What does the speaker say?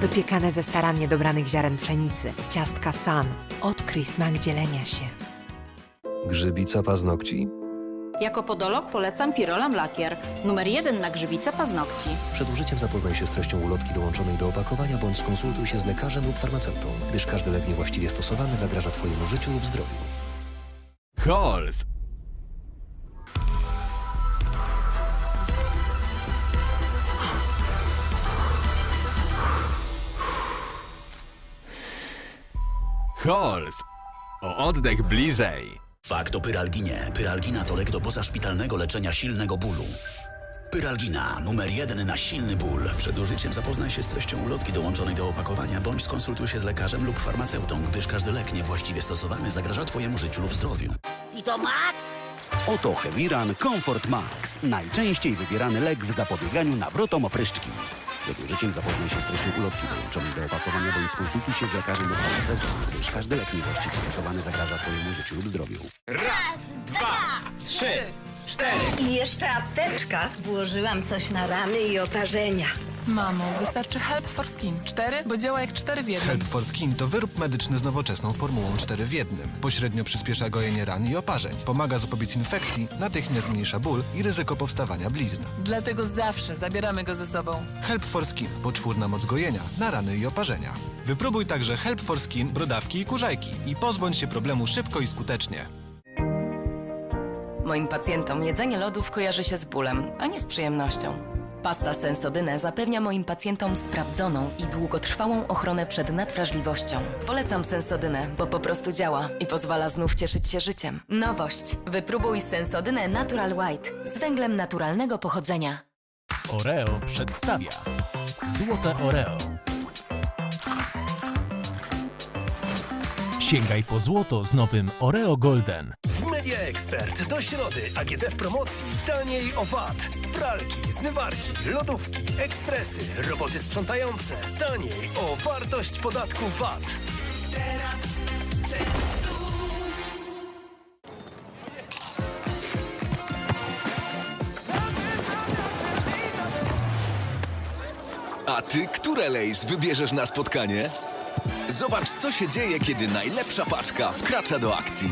Wypiekane ze starannie dobranych ziaren pszenicy. Ciastka Sun. Odkryj smak dzielenia się. Grzybica paznokci? Jako podolog polecam Pirolam Lakier. Numer jeden na grzybice paznokci. Przed użyciem zapoznaj się z treścią ulotki dołączonej do opakowania bądź skonsultuj się z lekarzem lub farmaceutą, gdyż każdy lek niewłaściwie stosowany zagraża Twojemu życiu lub zdrowiu. Halls! Halls! O oddech bliżej! Fakt o pyralginie. Pyralgina to lek do pozaszpitalnego leczenia silnego bólu. Pyralgina, numer jeden na silny ból. Przed użyciem zapoznaj się z treścią ulotki dołączonej do opakowania, bądź skonsultuj się z lekarzem lub farmaceutą, gdyż każdy lek niewłaściwie stosowany zagraża Twojemu życiu lub zdrowiu. I to Max? Oto Chemiran Comfort Max. Najczęściej wybierany lek w zapobieganiu nawrotom opryszczki. Przed użyciem zapoznaj się z treścią ulotki dołączonej do opakowania bądź skonsultuj się z lekarzem lub farmaceutą, gdyż każdy lek niewłaściwie stosowany zagraża Twojemu życiu lub zdrowiu. I jeszcze apteczka. Włożyłam coś na rany i oparzenia. Mamo, wystarczy Help for Skin 4, bo działa jak 4 w jednym. Help for Skin to wyrób medyczny z nowoczesną formułą 4 w jednym. Pośrednio przyspiesza gojenie ran i oparzeń. Pomaga zapobiec infekcji, natychmiast zmniejsza ból i ryzyko powstawania blizn. Dlatego zawsze zabieramy go ze sobą. Help for Skin. Poczwórna moc gojenia na rany i oparzenia. Wypróbuj także Help for Skin, brodawki i kurzajki i pozbądź się problemu szybko i skutecznie. Moim pacjentom jedzenie lodów kojarzy się z bólem, a nie z przyjemnością. Pasta Sensodyne zapewnia moim pacjentom sprawdzoną i długotrwałą ochronę przed nadwrażliwością. Polecam Sensodynę, bo po prostu działa i pozwala znów cieszyć się życiem. Nowość. Wypróbuj Sensodynę Natural White z węglem naturalnego pochodzenia. Oreo przedstawia Złote Oreo. Sięgaj po złoto z nowym Oreo Golden. Media Expert do środy AGD w promocji taniej o VAT. Pralki, zmywarki, lodówki, ekspresy, roboty sprzątające. Taniej o wartość podatku VAT. A ty, które lejs wybierzesz na spotkanie? Zobacz, co się dzieje, kiedy najlepsza paczka wkracza do akcji.